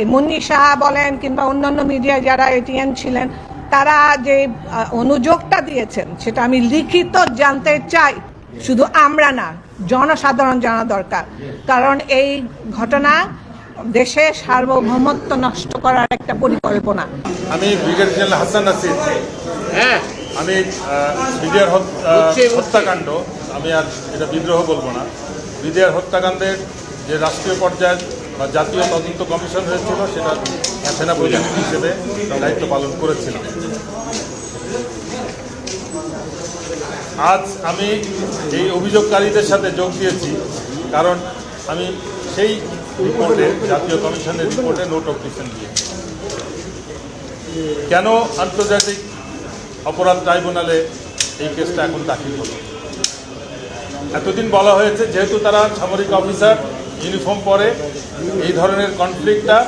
এই মুন্নি সাহা বলেন কিংবা অন্যান্য মিডিয়ায় যারা এটিএন ছিলেন তারা যে অনুযোগটা দিয়েছেন সেটা আমি লিখিত জানতে চাই। শুধু আমরা না জনসাধারণ জানা দরকার। কারণ এই ঘটনা দেশে সার্বভৌমত্ব নষ্ট করার একটা পরিকল্পনা। আমি ব্রিগেড জেনারেল হাসান নাসির। হ্যাঁ। আমি বুঝছি। হত্যাকাণ্ড আমি আর এটা বিদ্রোহ বলব না। বিডিআর হত্যাকাণ্ডের যে রাষ্ট্রীয় পর্যায়ে জাতীয় তদন্ত কমিশন হয়েছিল, সেটা সেনা প্রতিনিধি হিসেবে দায়িত্ব পালন করেছিলাম। আজ আমি এই অভিযোগকারীদের সাথে যোগ দিয়েছি, কারণ আমি সেই রিপোর্টে, জাতীয় কমিশনের রিপোর্টে নোট অফ দিয়েছি। কেন আন্তর্জাতিক অপরাধ ট্রাইব্যুনালে এই কেসটা এখন দাখিল হলো? এতদিন বলা হয়েছে, যেহেতু তারা সামরিক অফিসার ইউনিফর্ম পরে এই ধরনের কনফ্লিক্টটা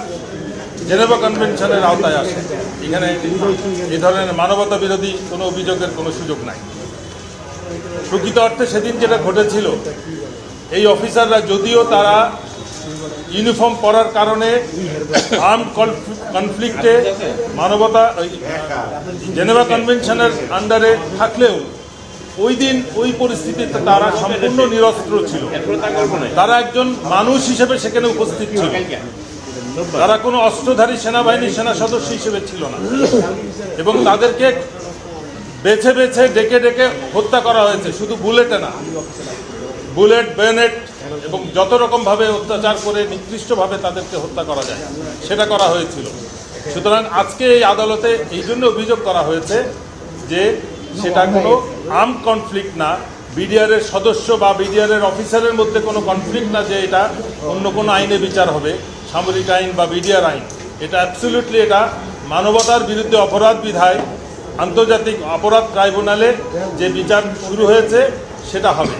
জেনেভা কনভেনশনের আওতায় আসে। এখানে এই ধরনের মানবতা বিরোধী কোনো অভিযোগের কোনো সুযোগ নাই। প্রকৃত অর্থে সেদিন যেটা ঘটেছিল, এই অফিসাররা যদিও তারা ইউনিফর্ম পরার কারণে আর্ম কনফ্লিক্টে মানবতা জেনেভা কনভেনশনের আন্ডারে থাকলেও ওই দিন ওই পরিস্থিতিতে তারা সম্পূর্ণ নিরস্ত্র ছিল। তারা একজন মানুষ হিসেবে সেখানে উপস্থিত ছিল। তারা কোনো অস্ত্রধারী সেনাবাহিনী সেনা সদস্য হিসেবে ছিল না। এবং তাদেরকে বেছে বেছে, ডেকে ডেকে হত্যা করা হয়েছে। শুধু বুলেটে না। বুলেট, বেনেট এবং যত রকমভাবে অত্যাচার করে নিকৃষ্টভাবে তাদেরকে হত্যা করা যায়, সেটা করা হয়েছিল। সুতরাং আজকে এই আদালতে এই জন্য অভিযোগ করা হয়েছে যে সেটা কোনো আর্ম কনফ্লিক্ট না। বিডিআর এর সদস্য বা বিডিআর এর অফিসারের মধ্যে কোনো কনফ্লিক্ট না যে এটা অন্য কোনো আইনে বিচার হবে, সামরিক আইন বা বিডিআর আইন। এটা অ্যাবসলিউটলি এটা মানবতার বিরুদ্ধে অপরাধ বিধায় আন্তর্জাতিক অপরাধ ট্রাইব্যুনালে যে বিচার শুরু হয়েছে, সেটা হবে।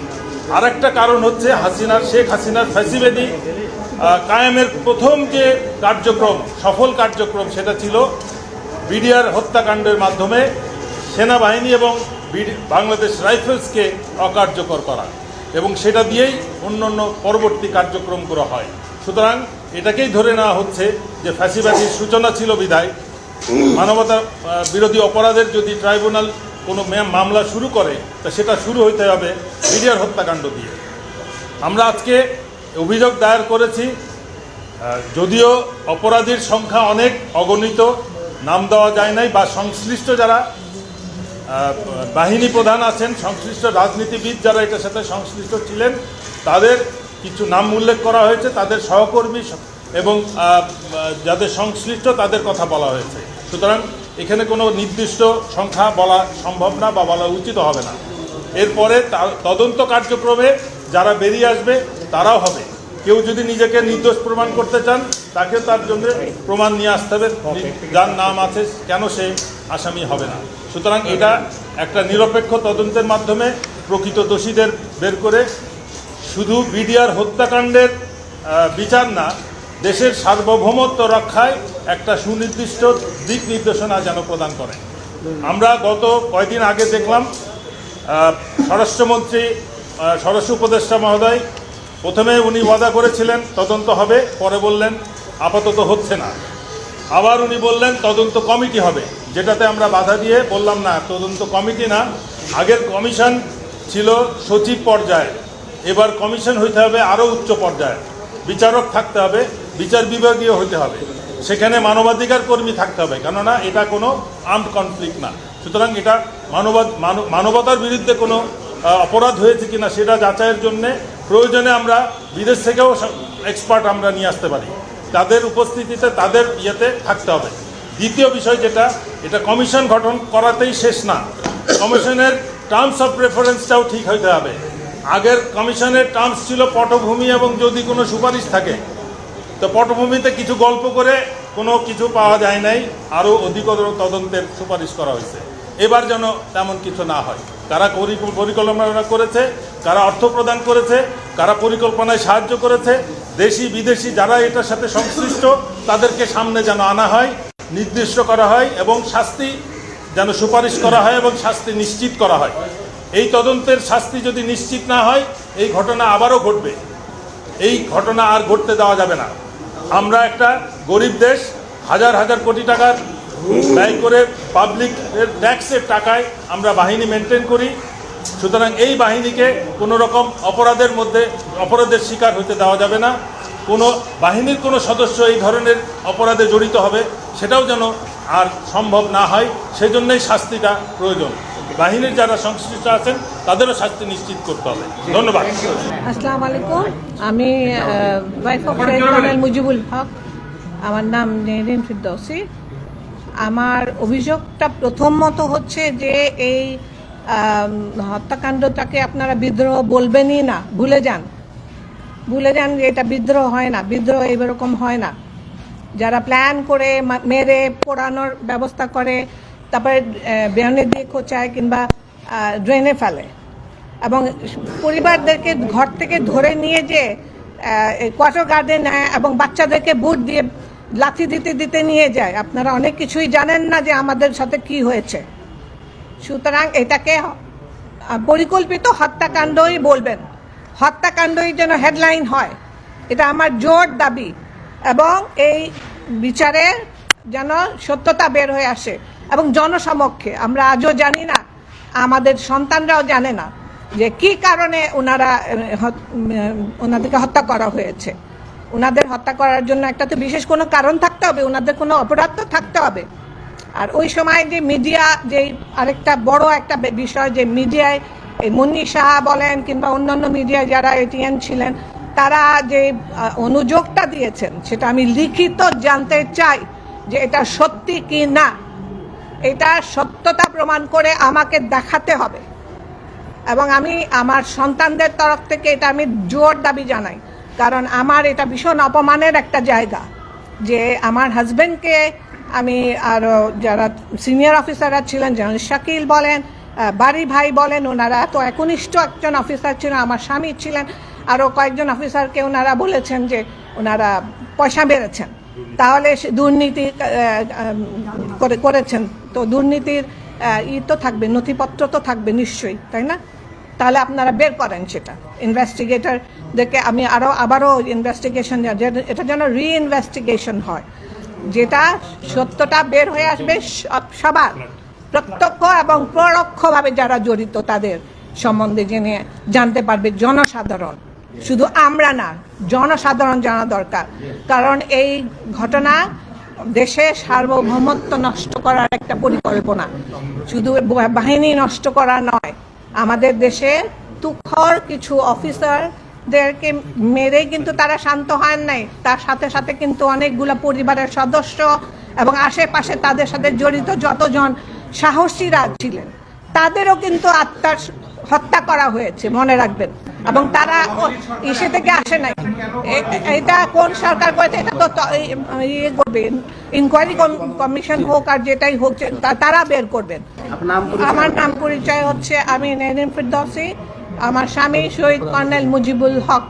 আরেকটা কারণ হচ্ছে হাসিনার, শেখ হাসিনার ফ্যাসিবেদি কায়েমের প্রথম যে কার্যক্রম, সফল কার্যক্রম, সেটা ছিল বিডিআর হত্যাকাণ্ডের মাধ্যমে সেনাবাহিনী এবং বাংলাদেশ রাইফেলসকে অকার্যকর করা এবং সেটা দিয়েই অন্য অন্য পরবর্তী কার্যক্রম করা হয়। সুতরাং এটাকেই ধরে নেওয়া হচ্ছে যে ফ্যাসিবাদীর সূচনা ছিল বিধায় মানবতা বিরোধী অপরাধের যদি ট্রাইব্যুনাল কোনো মামলা শুরু করে, তা সেটা শুরু হইতে হবে বিডিআর হত্যাকাণ্ড দিয়ে। আমরা আজকে অভিযোগ দায়ের করেছি যদিও অপরাধীর সংখ্যা অনেক, অগণিত, নাম দেওয়া যায় নাই বা সংশ্লিষ্ট যারা বাহিনী প্রধান আছেন, সংশ্লিষ্ট রাজনীতিবিদ যারা এটার সাথে সংশ্লিষ্ট ছিলেন, তাদের কিছু নাম উল্লেখ করা হয়েছে, তাদের সহকর্মী এবং যাদের সংশ্লিষ্ট তাদের কথা বলা হয়েছে। সুতরাং এখানে কোনো নির্দিষ্ট সংখ্যা বলা সম্ভব না বা বলা উচিত হবে না। এরপরে তদন্ত কার্যক্রমে যারা বেরিয়ে আসবে, তারাও হবে। কেউ যদি নিজেকে নির্দোষ প্রমাণ করতে চান তাকে তার জন্য প্রমাণ নিয়ে আসতে হবে। যার নাম আছে কেন সে আসামি হবে না? সুতরাং এটা একটা নিরপেক্ষ তদন্তের মাধ্যমে প্রকৃত দোষীদের বের করে শুধু বিডিআর হত্যাকাণ্ডের বিচার না দেশের সার্বভৌমত্ব রক্ষায় একটা সুনির্দিষ্ট দিক নির্দেশনা যেন প্রদান করে। আমরা গত কয়দিন আগে দেখলাম স্বরাষ্ট্রমন্ত্রী স্বরাষ্ট্র উপদেষ্টা মহোদয় প্রথমে উনি ওয়াদা করেছিলেন, তদন্ত হবে, পরে বললেন, আপাতত হচ্ছে না। আবার উনি বললেন, তদন্ত কমিটি হবে। যেটাতে আমরা বাধা দিয়ে বললাম না, তদন্ত কমিটি না। আগের কমিশন ছিল সচিব পর্যায়ে। এবার কমিশন হইতে হবে আরও উচ্চ পর্যায়ে। বিচারক থাকতে হবে, বিচার বিভাগীয় হতে হবে। সেখানে মানবাধিকার কর্মী থাকতে হবে, কেননা এটা কোনো আর্মড কনফ্লিক্ট না। সুতরাং এটা মানবাদ মানব- মানবতার বিরুদ্ধে কোনো অপরাধ হয়েছে কিনা, সেটা যাচাইয়ের জন্য প্রয়োজনে আমরা বিদেশ থেকেও এক্সপার্ট আমরা নিয়ে আসতে পারি। তাদের উপস্থিতিতে তাদের ইয়েতে থাকতে হবে। দ্বিতীয় বিষয় যেটা, এটা কমিশন গঠন করাতেই শেষ না। কমিশনের টার্মস অফ রেফারেন্সটাও ঠিক হইতে হবে। আগের কমিশনের টার্মস ছিল পটভূমি এবং যদি কোনো সুপারিশ থাকে, তো পটভূমিতে কিছু গল্প করে কোনো কিছু পাওয়া যায় নাই। আরও অধিকতর তদন্তের সুপারিশ করা হয়েছে। এবার যেন তেমন কিছু না হয়। কারা পরি- পরিকল্পনা করেছে, কারা অর্থ প্রদান করেছে, কারা পরিকল্পনায় সাহায্য করেছে, দেশি, বিদেশি যারা এটার সাথে সংশ্লিষ্ট, তাদেরকে সামনে যেন আনা হয়, নির্দিষ্ট করা হয় এবং শাস্তি যেন সুপারিশ করা হয় এবং শাস্তি নিশ্চিত করা হয়। এই তদন্তের শাস্তি যদি নিশ্চিত না হয়, এই ঘটনা আবারও ঘটবে। এই ঘটনা আর ঘটতে দেওয়া যাবে না। আমরা একটা গরিব দেশ, হাজার হাজার কোটি টাকার ব্যয় করে পাবলিক ট্যাক্সের টাকায় আমরা বাহিনী মেনটেন করি। সুতরাং এই বাহিনীকে কোনো রকম অপরাধের মধ্যে অপরাধের শিকার হতে দেওয়া যাবে না। কোনো বাহিনীর কোনো সদস্য এই ধরনের অপরাধে জড়িত হবে সেটাও যেন আর সম্ভব না হয় সেই জন্যই শাস্তিটা প্রয়োজন। বাহিনীর যারা সংশ্লিষ্ট আছেন তাদেরও শাস্তি নিশ্চিত করতে হবে। ধন্যবাদ। আসসালামু আলাইকুম। আমি মুজিবুল হক। আমার নাম নেহরিন ফিরদৌসি আমার অভিযোগটা প্রথমত হচ্ছে যে এই হত্যাকাণ্ডটাকে আপনারা বিদ্রোহ বলবেনই না, ভুলে যান। ভুলে যান যে এটা বিদ্রোহ হয় না, বিদ্রোহ এরকম হয় না। যারা প্ল্যান করে মেরে পোড়ানোর ব্যবস্থা করে, তারপরে বেহনে দিয়ে খোঁচায় কিংবা ড্রেনে ফেলে। এবং পরিবারদেরকে ঘর থেকে ধরে নিয়ে যে কোয়ার্টার গার্ডে নেয় এবং বাচ্চাদেরকে বুট দিয়ে লাথি দিতে দিতে নিয়ে যায়। আপনারা অনেক কিছুই জানেন না যে আমাদের সাথে কি হয়েছে। সুতরাং এটাকে পরিকল্পিত হত্যাকাণ্ডই বলবেন। হত্যাকাণ্ডই যেন হেডলাইন হয়। এটা আমার জোর দাবি। এবং এই বিচারে যেন সত্যতা বের হয়ে আসে এবং জনসমক্ষে। আমরা আজও জানি না, আমাদের সন্তানরাও জানে না যে কি কারণে ওনারা ওনাদেরকে হত্যা করা হয়েছে। ওনাদের হত্যা করার জন্য একটা তো বিশেষ কোনো কারণ থাকতে হবে ওনাদের কোনো অপরাধ তো থাকতে হবে। আর ওই সময় যে মিডিয়া যে আরেকটা বড় একটা বিষয় যে মিডিয়ায় এই মুন্নি সাহা বলেন কিংবা অন্যান্য মিডিয়ায় যারা এটিএন ছিলেন, তারা যে অনুযোগটা দিয়েছেন, সেটা আমি লিখিত জানতে চাই যে এটা সত্যি কি না। এটা সত্যতা প্রমাণ করে আমাকে দেখাতে হবে। এবং আমি আমার সন্তানদের তরফ থেকে এটা আমি জোর দাবি জানাই। কারণ আমার এটা ভীষণ অপমানের একটা জায়গা যে আমার হাজবেন্ডকে আমি আরও যারা সিনিয়র অফিসাররা ছিলেন, যেমন শাকিল বলেন বাড়ি ভাই বলেন, ওনারা তো একনিষ্ঠ একজন অফিসার ছিলেন আমার স্বামী ছিলেন, আরও কয়েকজন অফিসারকে ওনারা বলেছেন যে ওনারা পয়সা বেড়েছেন। তাহলে দুর্নীতি করেছেন। তো দুর্নীতির ই তো থাকবে, নথিপত্র তো থাকবে নিশ্চয়ই, তাই না? তাহলে আপনারা বের করেন সেটা। ইনভেস্টিগেটরদেরকে আমি আরও আবারও ইনভেস্টিগেশন এটা যেন রিইনভেস্টিগেশন হয়। যেটা সত্যটা বের হয়ে আসবে সবার, প্রত্যক্ষ এবং পরোক্ষভাবে যারা জড়িত তাদের সম্বন্ধে জেনে জানতে পারবে জনসাধারণ। শুধু আমরা না, জনসাধারণ জানা দরকার। কারণ এই ঘটনা দেশে সার্বভৌমত্ব নষ্ট করার একটা পরিকল্পনা। শুধু বাহিনী নষ্ট করা নয় আমাদের দেশে তুখর কিছু অফিসারদেরকে মেরে কিন্তু তারা শান্ত হন নাই। তার সাথে সাথে কিন্তু অনেকগুলো পরিবারের সদস্য এবং আশেপাশে তাদের সাথে জড়িত যতজন সাহসীরা ছিলেন, তাদেরও কিন্তু আত্মার হত্যা করা হয়েছে, মনে রাখবেন। এবং তারা ইসে থেকে আসে নাই। এটা কোন সরকার করেছে এটা তো ইয়ে করবে ইনকোয়ারি কমিশন হোক আর যেটাই হোক তারা বের করবেন। আমার নাম পরিচয় হচ্ছে আমি নেরিন ফিরদৌসি। আমার স্বামী শহীদ কর্নেল মুজিবুল হক।